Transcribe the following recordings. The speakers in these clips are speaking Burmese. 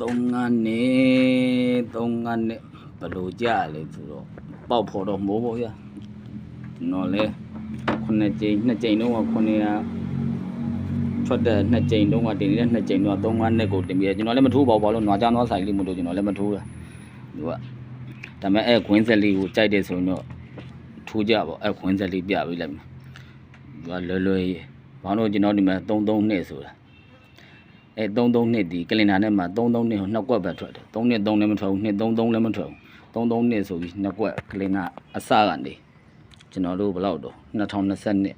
သုံးငန်းနေသုံးငန်းနဲ့ဘယ်လိုကြလဲဆိုတော့ပေါက်ဖို့တော့မိုးပေါ့ဗျာကျွန်တော်လဲခုနှစ်ကြိမ်နှစ်ကြိမ်တော့ခုနှစ်ရာထွက်တဲ့နှစ်ကြိမ်တော့ကတင်နေတဲ့နှစ်ကြိမ်တော့သုံးငန်းနဲ့ကိုတင်ပြီးကျွန်တော်လည်းမထိုးပါဘူးဘာလို့နွားကြနွားဆိုင်လေးမလို့ကျွန်တော်လည်းမထိုးတာသူကဒါပေမဲ့အဲခွင်းဆက်လေးကိုကြိုက်တယ်ဆိုရင်တော့ထိုးကြပါအဲခွင်းဆက်လေးပြပေးလိုက်မယ်သူကလွယ်လွယ်ရေးဘာလို့ကျွန်တော်ဒီမှာ33နှစ်ဆိုတာ အဲ33နှစ်ဒီကလင်နာနဲ့မှာ33နှစ်ကိုနှစ်ကွက်ပဲထွက်တယ်3နှစ်3လည်းမထွက်ဘူးနှစ်33လည်းမထွက်ဘူး33နှစ်ဆိုပြီးနှစ်ကွက်ကလင်နာအစကနေကျွန်တော်တို့ဘယ်လောက်တော့2020နှစ်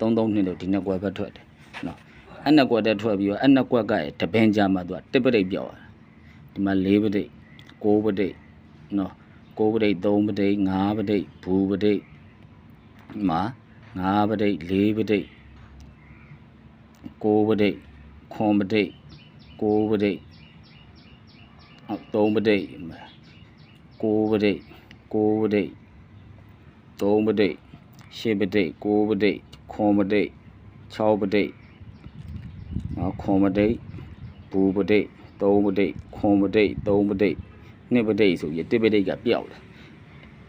33နှစ်လို့ဒီနှစ်ကွက်ပဲထွက်တယ်နော်အဲ့နှစ်ကွက်တည်းထွက်ပြီးတော့အဲ့နှစ်ကွက်ကရဲ့တပင်ကြမှာသူကတစ်ပရိတ်ပြောက်သွားတယ်ဒီမှာ၄ပရိတ်9ပရိတ်နော်9ပရိတ်3ပရိတ်5ပရိတ်ဘူးပရိတ်ဒီမှာ5ပရိတ်4ပရိတ်9ပရိတ် ခွန်ပရိတ်9ပရိတ်ဟုတ်3ပရိတ်9ပရိတ်9ပရိတ်3ပရိတ်10ပရိတ်9ပရိတ်ခွန်ပရိတ်6ပရိတ်နော်ခွန်ပရိတ်ဘူးပရိတ်3ပရိတ်ခွန်ပရိတ်3ပရိတ်2ပရိတ်ဆိုပြီး1ပရိတ်ကပျောက်တယ်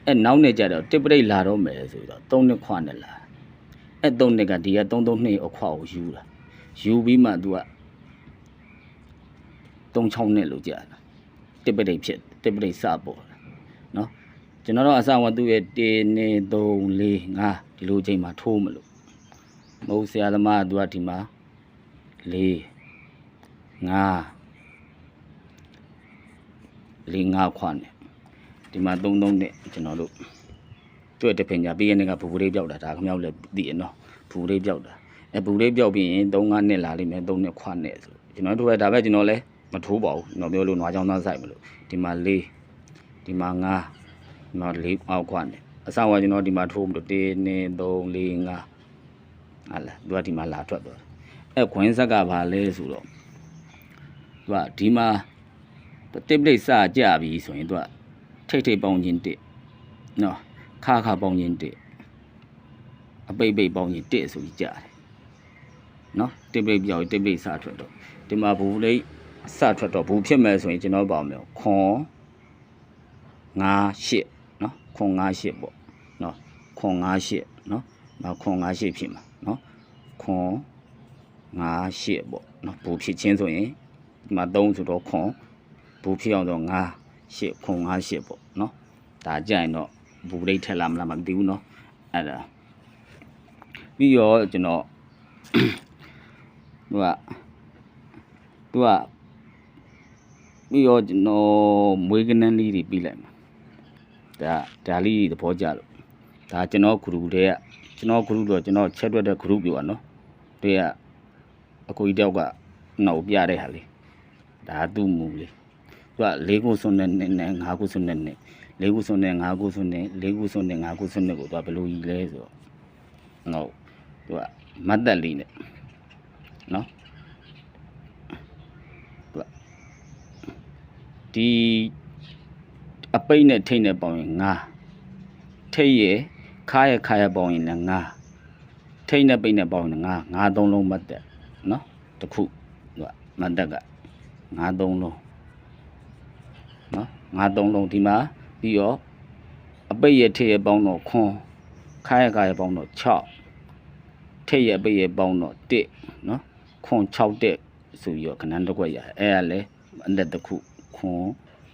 အဲနောက်နေ့ကျတော့1ပရိတ်လာတော့မယ်ဆိုတော့3နှစ်ခွနဲ့လာအဲ3နှစ်ကဒီက33နှစ်အခွကိုယူလာ ယူပြီးမှ तू က36နှစ်လို့ကြာတာတစ်ပရိတ်ဖြစ်တစ်ပရိတ်စပေါ်လာနော်ကျွန်တော်တို့အစကသူ့ရဲ့1နေ3 4 5ဒီလိုချိန်မှာထိုးမလို့မဟုတ်ဆရာသမားက तू ကဒီမှာ4 5 4 5ခွနဲ့ဒီမှာ33နှစ်ကျွန်တော်တို့တွေ့တဲ့ပညာပြီးရတဲ့ကဘူဘူလေးပြောက်တာဒါခမောက်လည်းသိရနော်ဘူဘူလေးပြောက်တာ အဲဘူဘူလေးပြောက်ပြီးရင်3 5နှစ်လာလိမ့်မယ်3နှစ်ခွနဲ့ဆိုကျွန်တော်တို့ကဒါပဲကျွန်တော်လည်းမထိုးပါဘူးကျွန်တော်ပြောလို့နွားချောင်းသားဆိုင်မလို့ဒီမှာ4ဒီမှာ5ဒီမှာ4အောက်ခွနဲ့အစကကျွန်တော်ဒီမှာထိုးမလို့1 2 3 4 5ဟာလာသူကဒီမှာလာထွက်သွားတယ်အဲခွင်းဆက်ကဘာလဲဆိုတော့သူကဒီမှာတစ်ပလိတ်စကြပြီဆိုရင်သူကထိတ်ထိတ်ပေါင်းခြင်းတစ်နော်ခါခါပေါင်းခြင်းတစ်အပိတ်ပိတ်ပေါင်းခြင်းတစ်ဆိုပြီးကြားတယ် နော်တစ်ပလိတ်ပြောက်တစ်ပလိတ်စထွက်တော့ဒီမှာဘူလိတ်စထွက်တော့ဘူးဖြစ်မယ်ဆိုရင်ကျွန်တော်ပေါ့မယ်ခွန်9 8နော်ခွန်9 8ပေါ့နော်ခွန်9 8နော်နောက်ခွန်9 8ဖြစ်မှာနော်ခွန်9 8ပေါ့နော်ဘူးဖြစ်ချင်းဆိုရင်ဒီမှာ3ဆိုတော့ခွန်ဘူးဖြစ်အောင်တော့9 8ခွန်9 8ပေါ့နော်ဒါကြရင်တော့ဘူးလိတ်ထက်လာမလားမသိဘူးနော်အဲ့ဒါပြီးတော့ကျွန်တော် သူကသူကပြီးတော့ကျွန်တော်မွေးကနန်းလေးတွေပြီးလိုက်မှာဒါဒါလေးတွေသဘောကျလို့ဒါကျွန်တော် group တွေကကျွန်တော် group တော့ကျွန်တော်ချက်တွက်တဲ့ group ပြောပါနော်တွေကအကိုကြီးတယောက်ကနောက်ပြတဲ့ဟာလေးဒါသူ့မူလေးသူက၄ခုစွန်းနဲ့နဲ့နဲ့၅ခုစွန်းနဲ့နဲ့၄ခုစွန်းနဲ့၅ခုစွန်းနဲ့၄ခုစွန်းနဲ့၅ခုစွန်းနဲ့ကိုသူကဘယ်လိုကြီးလဲဆိုတော့ဟုတ်သူကမတ်တက်လေးနဲ့ နော်သူကဒီအပိတ်နဲ့ထိတ်နဲ့ပေါင်းရင်၅ထိတ်ရဲ့ခါရဲ့ခါရဲ့ပေါင်းရင်လည်း၅ထိတ်နဲ့ပိတ်နဲ့ပေါင်းရင်၅၅သုံးလုံးမတ်တက်နော်တစ်ခုသူကမတ်တက်က၅သုံးလုံးနော်၅သုံးလုံးဒီမှာပြီးတော့အပိတ်ရဲ့ထိတ်ရဲ့ပေါင်းတော့ခွန်ခါရဲ့ခါရဲ့ပေါင်းတော့6ထိတ်ရဲ့အပိတ်ရဲ့ပေါင်းတော့1နော် ခွန်6တက်ဆိုပြီးတော့ခဏတစ်ခွက်ရတယ်အဲ့ဒါလဲအလက်တစ်ခုခွန်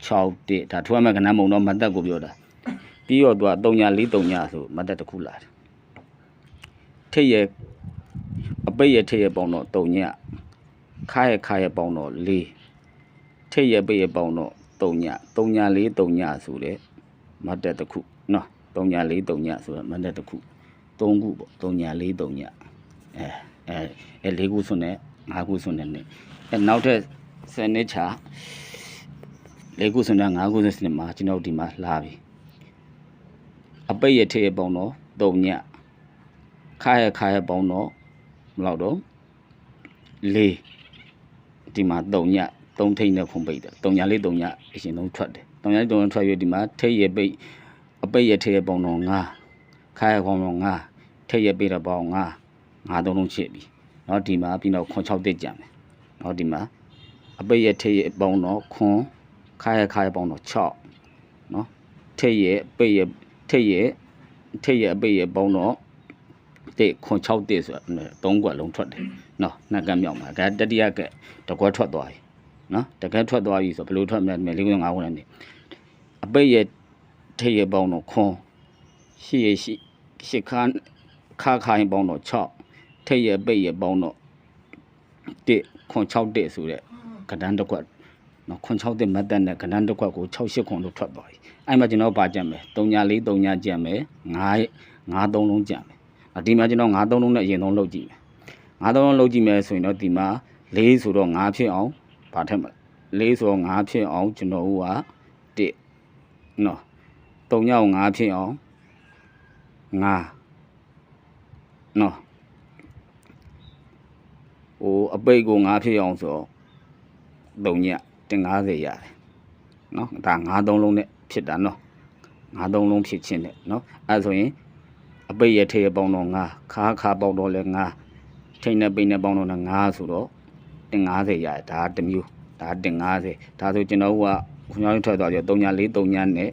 6တက်ဒါထွေးမဲ့ခဏမုံတော့မတ်တက်ကိုပြောတာပြီးတော့သူက3ညာ4 3ညာဆိုမတ်တက်တစ်ခုလာတယ်ထိတ်ရဲ့အပိတ်ရဲ့ထိတ်ရဲ့ပေါင်းတော့3ညာခါရဲ့ခါရဲ့ပေါင်းတော့4ထိတ်ရဲ့ပိတ်ရဲ့ပေါင်းတော့3ညာ3ညာ4 3ညာဆိုတဲ့မတ်တက်တစ်ခုနော်3ညာ4 3ညာဆိုတော့မတ်တက်တစ်ခု3ခုပေါ့3ညာ4 3ညာအဲ အဲအဲ၄ခုစွန်းနဲ့၅ခုစွန်းနဲ့နဲ့အဲနောက်ထပ်10နှစ်ချာ၄ခုစွန်းနဲ့၅ခုစွန်းနဲ့မှာကျွန်တော်ဒီမှာလာပြီအပိတ်ရထည့်ရပေါင်းတော့3ညခါရခါရပေါင်းတော့ဘယ်လောက်တော့၄ဒီမှာ3ည3ထိတ်နဲ့ခုံပိတ်တယ်3ညလေး3ညအရှင်ဆုံးထွက်တယ်3ညလေး3ညထွက်ရဒီမှာထိတ်ရပိတ်အပိတ်ရထည့်ရပေါင်းတော့5ခါရပေါင်းတော့5ထိတ်ရပိတ်တော့ပေါင်း5 5သုံးလုံးချစ်ပြီเนาะဒီမှာပြီးတော့ခွန်6တက်ကြံမယ်เนาะဒီမှာ အပိတ်ရဲ့ထိတ်ရဲ့ပေါင်းတော့ခွန်ခါရဲ့ခါရဲ့ပေါင်းတော့6နော်ထိတ်ရဲ့ပိတ်ရဲ့ထိတ်ရဲ့ထိတ်ရဲ့အပိတ်ရဲ့ပေါင်းတော့တဲ့ခွန်6တဲ့ဆိုတာ3ကွက်လုံးထွက်တယ်နော်နှက်ကမြောက်မှာဒါတတိယကတကွက်ထွက်သွားပြီနော်တကယ်ထွက်သွားပြီဆိုဘယ်လိုထွက်မလဲ၄ခွန်း၅ခွန်းနဲ့အပိတ်ရဲ့ထိတ်ရဲ့ပေါင်းတော့ခွန်ရှိရဲ့ရှိရှိခါခါခါရင်ပေါင်းတော့6 ထိတ်ရဲ့ပိတ်ရဲ့ပေါင်းတော့တစ်ခွန်6တဲ့ဆိုတဲ့ကဏ္ဍတစ်ခွက်နော်ခွန်6တဲ့မတ်တက်နဲ့ကဏ္ဍတစ်ခွက်ကို6 8ခွန်လို့ထွက်သွားပြီအဲ့မှာကျွန်တော်ပါကြက်မယ်3ညာ4 3ညာကြက်မယ်9 9 3လုံးကြက်မယ်အဒီမှာကျွန်တော်9 3လုံးနဲ့အရင်ဆုံးလုပ်ကြည့်မယ်9 3လုံးလုပ်ကြည့်မယ်ဆိုရင်တော့ဒီမှာ4ဆိုတော့9ဖြစ်အောင်ဗာထက်မလဲ4ဆိုတော့9ဖြစ်အောင်ကျွန်တော်တို့က1နော်3ညောင်9ဖြစ်အောင်9နော် ဟိုအပိတ်ကို9ဖြစ်အောင်ဆိုတော့3ညတင်90ရတယ်နော်ဒါ9သုံးလုံးနဲ့ဖြစ်တာနော်9သုံးလုံးဖြစ်ချင်းနဲ့နော်အဲဆိုရင်အပိတ်ရထိရပေါင်းတော့9ခါခါပေါက်တော့လဲ9ထိတ်နဲ့ပိတ်နဲ့ပေါင်းတော့9ဆိုတော့တင်90ရတယ်ဒါတစ်မျိုးဒါတင်90ဒါဆိုကျွန်တော်ကခွန်ကြောင်းထွက်သွားကြ3ည4 3ညနဲ့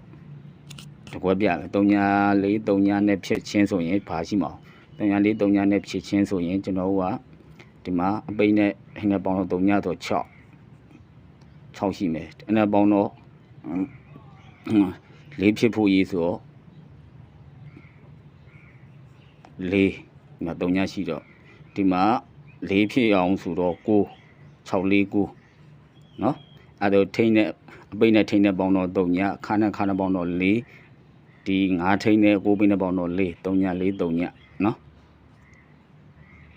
တကွက်ပြတယ်3ည4 3ညနဲ့ဖြစ်ချင်းဆိုရင်ဘာရှိမအောင်3ည4 3ညနဲ့ဖြစ်ချင်းဆိုရင်ကျွန်တော်က ဒီမှာအပိတ်နဲ့ထိတ်နဲ့ပေါင်းတော့3ညဆို6 6ရှိမယ်အဲ့ဒါပေါင်းတော့လေးဖြစ်ဖို့ရေးဆိုတော့လေးဒီမှာ3ညရှိတော့ဒီမှာလေးဖြစ်အောင်ဆိုတော့9 6လေး9เนาะအဲ့တော့ထိန်းနဲ့အပိတ်နဲ့ထိန်းနဲ့ပေါင်းတော့3ညခါနဲ့ခါနဲ့ပေါင်းတော့4ဒီ9ထိန်းနဲ့9ပိတ်နဲ့ပေါင်းတော့4 3ည4 3ညเนาะ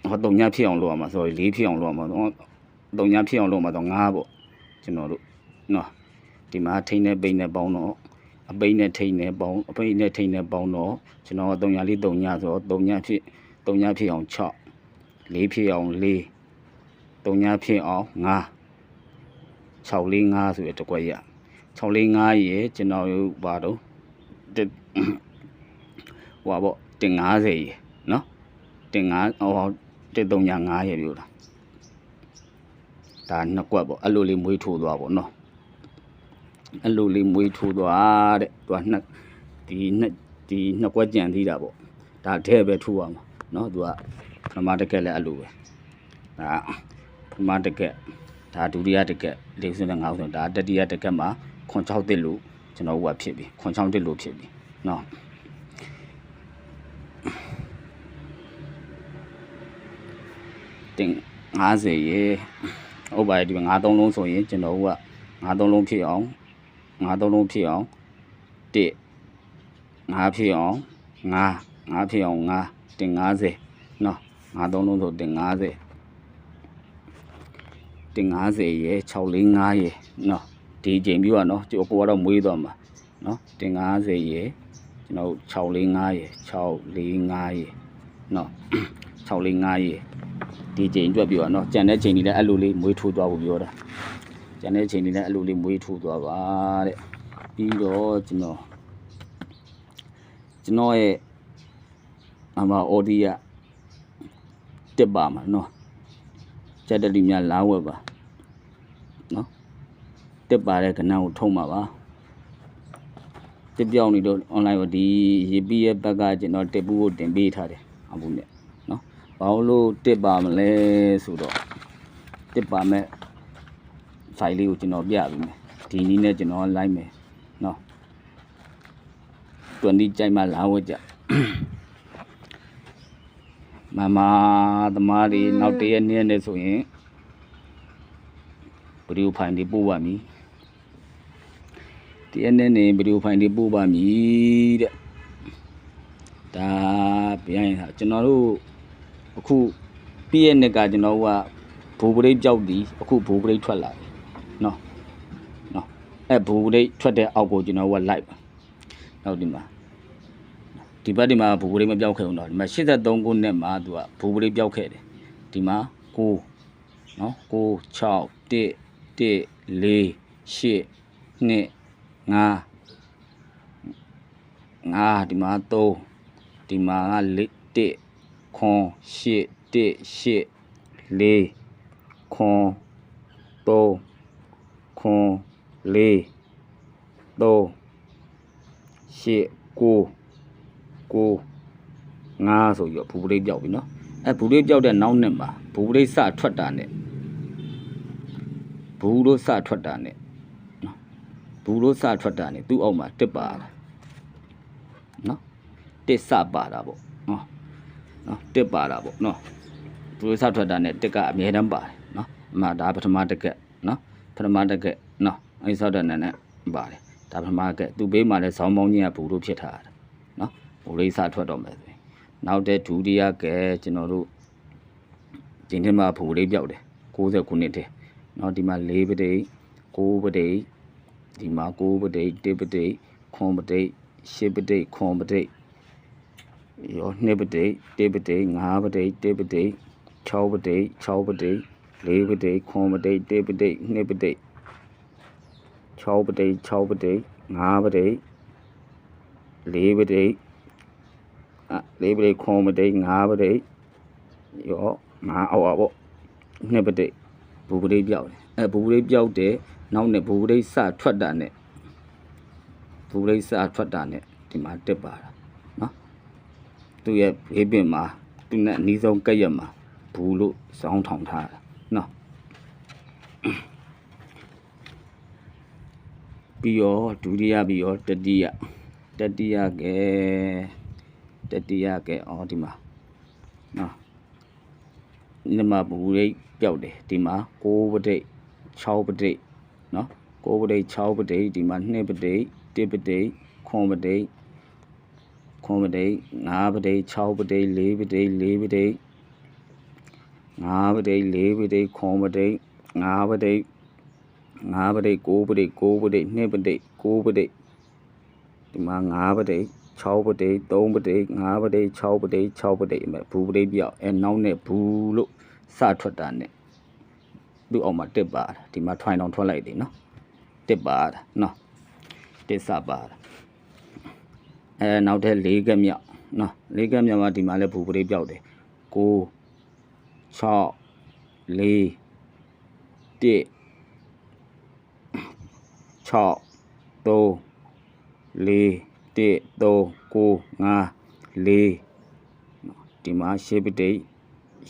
ဟော3ညဖြစ်အောင်လုပ်ရမှာဆိုတော့4ဖြစ်အောင်လုပ်ရမှာ3ညဖြစ်အောင်လုပ်မှာတော့9ပေါ့ကျွန်တော်တို့နော်ဒီမှာထိန်းနဲ့ပိန်းနဲ့ပေါင်းတော့အပိန်းနဲ့ထိန်းနဲ့ပေါင်းအပိန်းနဲ့ထိန်းနဲ့ပေါင်းတော့ကျွန်တော်က3ညလေး3ညဆိုတော့3ညဖြစ်3ညဖြစ်အောင်6 4ဖြစ်အောင်4 3ညဖြစ်အောင်5 6လေး5ဆိုရတစ်ကွက်ရ6လေး5ရေကျွန်တော်တို့ပါတော့တစ်ဟိုပါပေါ့တင်90ရေနော်တင်9ဟို 1395ရဲ့မျိုးလားဒါနှစ်ကွက်ပေါ့အဲ့လိုလေးမွေးထိုးသွားပေါ့နော်အဲ့လိုလေးမွေးထိုးသွားတဲ့သူကနှစ်ဒီနှစ်ဒီနှစ်ကွက်ကြံသေးတာပေါ့ဒါထဲပဲထိုးရမှာနော်သူကပထမတကက်လည်းအဲ့လိုပဲဒါပထမတကက်ဒါဒုတိယတကက်၄၅ဆိုဒါတတိယတကက်မှာခွန်6တက်လို့ကျွန်တော်တို့ကဖြစ်ပြီခွန်6တက်လို့ဖြစ်ပြီနော် တင်50ရေဟုတ်ပါတယ်ဒီမှာ9သုံးလုံးဆိုရင်ကျွန်တော်က9သုံးလုံးဖြစ်အောင်ငါးသုံးလုံးဖြစ်အောင်တစ်ငါးဖြစ်အောင်ငါးငါးဖြစ်အောင်ငါးတင်90နော်ငါးသုံးလုံးဆိုတင်90တင်90ရယ်645ရယ်နော်ဒီချိန်ပြီးတော့နော်ကျွန်တော်ကတော့မွေးသွားမှာနော်တင်90ရယ်ကျွန်တော်645ရယ်645ရယ်နော်645ရယ် ဒီချိန်အတွက်ပြီးတော့နော်ကြံတဲ့ချိန်တွေလည်းအဲ့လိုလေးမွေးထိုးသွားဖို့ပြောတာကျန်တဲ့အချိန်လေးလည်းအဲ့လိုလေးမွေးထိုးသွားပါတဲ့ပြီးတော့ကျွန်တော်ကျွန်တော်ရဲ့အမအော်ဒီယာတက်ပါမှာနော်စက်တလီများလာဝက်ပါနော်တက်ပါတဲ့ကဏ္ဍကိုထုံးပါပါတက်ပြောင်းနေတော့ online ကိုဒီရေပီးရဲ့ဘက်ကကျွန်တော်တက်ပူးကိုတင်ပေးထားတယ်အမှုနဲ့နော် ဘာလို့တက်ပါမလဲဆိုတော့တက်ပါမဲ့ file လေးကိုကျွန်တော်ပြပေးမယ်ဒီနည်းနဲ့ကျွန်တော်လိုက်မယ်နော်တွန်ဒီကြိုက်မှလာဝတ်ကြမမသမားတွေနောက်တရက်နေ့နဲ့ဆိုရင်ဗီဒီယိုဖိုင်တွေပို့ပါမည်တရက်နေ့နေဗီဒီယိုဖိုင်တွေပို့ပါမည်တဲ့ဒါပြန်ရင်ဟာကျွန်တော်တို့ အခုပြည့်ရဲ့နှစ်ကကျွန်တော်ကဘူပရိတ်ကြောက်ဒီအခုဘူပရိတ်ထွက်လာတယ်နော်နော်အဲဘူရိတ်ထွက်တဲ့အောက်ကိုကျွန်တော်ကလိုက်ပါနောက်ဒီမှာဒီဘက်ဒီမှာဘူရိတ်မပြောက်ခဲ့ဘူးတော့ဒီမှာ83ခုနဲ့မှာသူကဘူရိတ်ပြောက်ခဲ့တယ်ဒီမှာ9နော်9 6 1 1 4 8 2 5 5ဒီမှာ3ဒီမှာက4 1 ခွန်8 1 8 4ခွန်3ခွန်လေးသုံးရှစ်ကိုကိုငါဆိုပြီးတော့ဘူပရိတ်ပြောက်ပြီနော်အဲဘူပရိတ်ပြောက်တဲ့နောက်နှစ်မှာဘူပရိတ်စထွက်တာနဲ့ဘူးလို့စထွက်တာနဲ့နော်ဘူးလို့စထွက်တာနဲ့သူ့အောက်မှာတစ်ပါတာနော်တစ်စပါတာပေါ့ နော်နော်တစ်ပါတာပေါ့နော်ဘူးလို့စထွက်တာနဲ့တစ်ကအမြဲတမ်းပါတယ်နော်အမှဒါပထမတစ်ကက်နော်ပထမတစ်ကက်နော်အဲဆောက်တဲ့နဲ့နဲ့ပါတယ်ဒါပထမကက်သူ့ဘေးမှာလည်းဇောင်းပေါင်းကြီးကဘူးလို့ဖြစ်ထားတာနော်ဘူးလေးစထွက်တော့မယ်ဆိုရင်နောက်တဲ့ဒုတိယကက်ကျွန်တော်တို့ဒီနေ့မှာဘူးလေးပြောက်တယ်60ခုနှစ်တည်းနော်ဒီမှာ၄ပတိတ်၉ပတိတ်ဒီမှာ၉ပတိတ်၁ပတိတ်ခွန်ပတိတ်၈ပတိတ်ခွန်ပတိတ် ရော2ပတိတ်1ပတိတ်5ပတိတ်1ပတိတ်6ပတိတ်6ပတိတ်4ပတိတ်ခွန်ပတိတ်1ပတိတ်2ပတိတ်6ပတိတ်6ပတိတ်5ပတိတ်4ပတိတ်อ่ะ4ပတိတ်ခွန်ပတိတ်5ပတိတ်ရော5အောက်အောက်ပေါ့2ပတိတ်ဘူပရိတ်ပြောက်တယ်အဲဘူပရိတ်ပြောက်တဲ့နောက်နဲ့ဘူပရိတ်စထွက်တာနဲ့ဘူပရိတ်စထွက်တာနဲ့ဒီမှာတက်ပါတာနော် သူ့ရဲ့ဘေးပင်မှာသူနဲ့အနီးဆုံးကက်ရက်မှာဘူးလို့စောင်းထောင်ထားတာနော်ပြီးတော့ဒုတိယပြီးတော့တတိယတတိယကဲတတိယကဲအော်ဒီမှာနော်ဒီမှာဘူရိတ်ပြောက်တယ်ဒီမှာ6ပဋိတ်6ပဋိတ်နော်6ပဋိတ်6ပဋိတ်ဒီမှာ2ပဋိတ်1ပဋိတ်ခွန်ပဋိတ် ခွန်ပဋိတ်5ပဋိတ်6ပဋိတ်4ပဋိတ်4ပဋိတ်5ပဋိတ်4ပဋိတ်ခွန်ပဋိတ်5ပဋိတ်5ပဋိတ်6ပဋိတ်6ပဋိတ်2ပဋိတ်6ပဋိတ်ဒီမှာ5ပဋိတ်6ပဋိတ်3ပဋိတ်5ပဋိတ်6ပဋိတ်6ပဋိတ်အမေဘူးပဋိတ်ပြောက်အဲနောက်နဲ့ဘူးလို့စထွက်တာနဲ့သူ့အောက်မှာတစ်ပါတာဒီမှာထွိုင်တောင်ထွက်လိုက်တယ်နော်တစ်ပါတာနော်တစ်စပါတာ အဲနောက်ထပ်၄ကက်မြောက်နော်၄ကက်မြောက်မှာဒီမှာလည်းဘူးပဋိတ်ပြောက်တယ်9 6 4 1 6 3 4 1 3 9 5 4ဒီမှာရှေးပတိတ်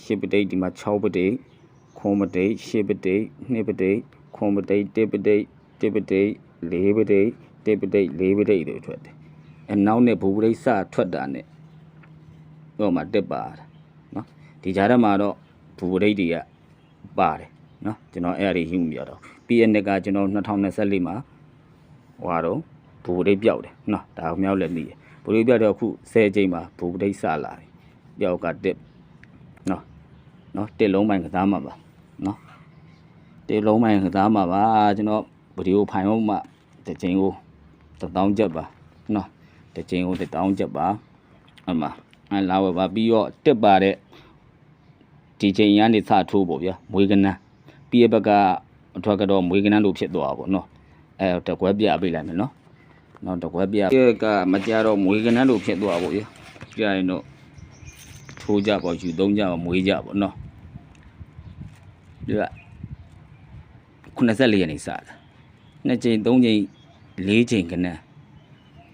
ရှေးပတိတ်ဒီမှာ6ပတိတ်ခွန်ပတိတ်ရှေးပတိတ်2ပတိတ်ခွန်ပတိတ်1ပတိတ်1ပတိတ်4ပတိတ်1ပတိတ်4ပတိတ်တို့ထွက်တယ် အနောက်နဲ့ဘူပတိတ်စထွက်တာနဲ့တော့မှတက်ပါတာနော်ဒီကြားထဲမှာတော့ဘူပတိတ်တွေကပါတယ်နော်ကျွန်တော်အဲ့အရာတွေယူမပြတော့ပြီးရတဲ့ကကျွန်တော်2024မှာဟွာတော့ဘူပတိတ်ပြောက်တယ်နော်ဒါကိုမြောက်လည်းနေတယ်ဘူပတိတ်ပြောက်တော့အခု10ချိန်မှာဘူပတိတ်စလာတယ်ပြောက်ကတက်နော်နော်တက်လုံးပိုင်းကစားမှာပါနော်တက်လုံးပိုင်းကစားမှာပါကျွန်တော်ဗီဒီယိုဖိုင်အောင်မှတစ်ချိန်ကို1000ချက်ပါနော် တစ်ချိန်ကို1000ချက်ပါအမှအလာဝပါပြီးတော့တက်ပါတဲ့ဒီချိန်ရန်နေစထိုးပေါ့ဗျာမွေးကနန်းပြီးရဘက်ကအထွက်ကတော့မွေးကနန်းလို့ဖြစ်သွားတာပေါ့နော်အဲတကွဲပြပေးလိုက်မယ်နော်နော်တကွဲပြကမကြတော့မွေးကနန်းလို့ဖြစ်သွားပါပေါ့ဗျာကြရင်တော့ထိုးကြပေါ့ယူသုံးကြပေါ့မွေးကြပေါ့နော်ဒီက94ရက်နေစတာနှစ်ချိန်သုံးချိန်လေးချိန်ခဏ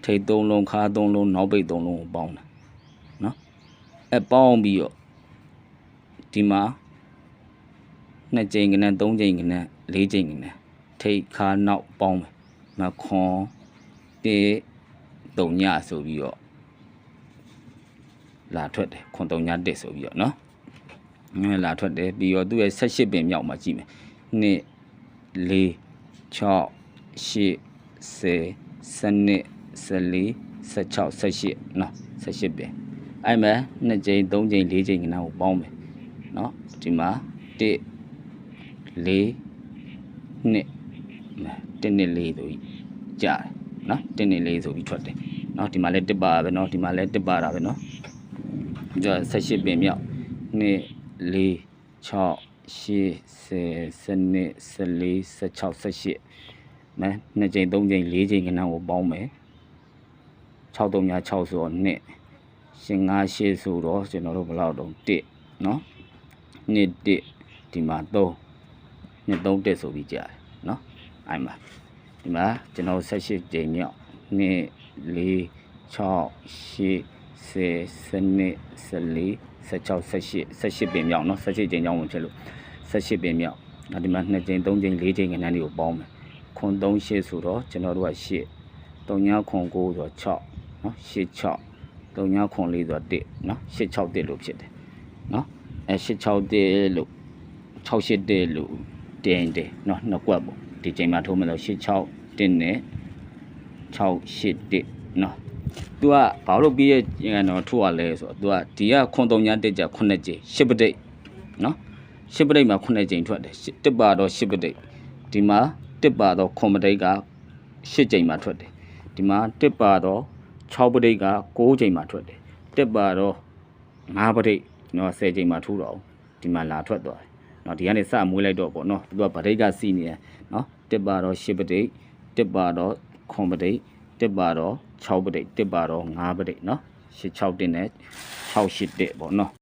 ထိတ်သုံးလုံးခါသုံးလုံးနောက်ပိတ်သုံးလုံးကိုပေါင်းတာနော်အဲပေါင်းပြီးတော့ဒီမှာနှစ်ချိန်ခဏသုံးချိန်ခဏလေးချိန်ခဏထိတ်ခါနောက်ပေါင်းမယ်မခွန်တေတုံညဆိုပြီးတော့လာထွက်တယ်ခွန်တုံညာတက်ဆိုပြီးတော့နော်ငဲလာထွက်တယ်ပြီးတော့သူ့ရဲ့18ပင်မြောက်မှာကြည့်မယ်2 4 6 8 10 12 14 16 18နော်18ပင်အဲ့မဲ့2ကြိမ်3ကြိမ်4ကြိမ်ကနာကိုပေါင်းမယ်နော်ဒီမှာ1 4 2 1နဲ့4ဆိုပြီးကြားတယ်နော်1နဲ့4ဆိုပြီးထွက်တယ်နော်ဒီမှာလည်းတစ်ပါပဲနော်ဒီမှာလည်းတစ်ပါတာပဲနော်ကြော18ပင်မြောက်2 4 6 8 10 12 14 16 18မဲနှစ်ကြိမ်သုံးကြိမ်လေးကြိမ်ကနန်းကိုပေါင်းမယ် 6 3 6ဆိုတော့2 ရှင်5 8ဆိုတော့ကျွန်တော်တို့ဘယ်လောက်တုံး1เนาะ2 1ဒီမှာ3 2 3တက်ဆိုပြီးကြားတယ်เนาะ အဲ့မှာဒီမှာကျွန်တော်18ကြိမ်မြောက်2 4 6 10 10 14 16 18 18ပင်မြောက်เนาะ18ကြိမ်မြောက်ဝင်ဖြစ်လို့18ပင်မြောက်နောက်ဒီမှာ2ကြိမ်3ကြိမ်4ကြိမ်ခဏလေးကိုပေါင်းမယ်ခွန်3 8ဆိုတော့ကျွန်တော်တို့က8 3ညခွန်9ဆိုတော့6 နော်86 3984ဆိုတော့1နော်861လို့ဖြစ်တယ်နော်အဲ861လို့681လို့တင်တယ်နော်နှစ်ကွက်ပေါ့ဒီချိန်မှာထိုးမလို့861နဲ့681နော်သူကဘာလို့ပြီးရဲ့တော့ထိုးရလဲဆိုတော့သူကဒီကခွန်တုံညာတက်ကြ9ကျင်း10ပတိတ်နော်10ပတိတ်မှာ9ကျင်းထွက်တယ်တစ်ပါတော့10ပတိတ်ဒီမှာတစ်ပါတော့9ပတိတ်က10ကျင်းမှာထွက်တယ်ဒီမှာတစ်ပါတော့ 6ပဋိက9ချိန်မှာထွက်တယ်တစ်ပါတော့9ပဋိနော်10ချိန်မှာထူတော့ဒီမှာလာထွက်သွားတယ်နော်ဒီကနေစမွေးလိုက်တော့ပေါ့နော်သူကပဋိကစီနေတယ်နော်တစ်ပါတော့10ပဋိတစ်ပါတော့9ပဋိတစ်ပါတော့6ပဋိတစ်ပါတော့9ပဋိနော်6 6တင်နဲ့6 8ပေါ့နော်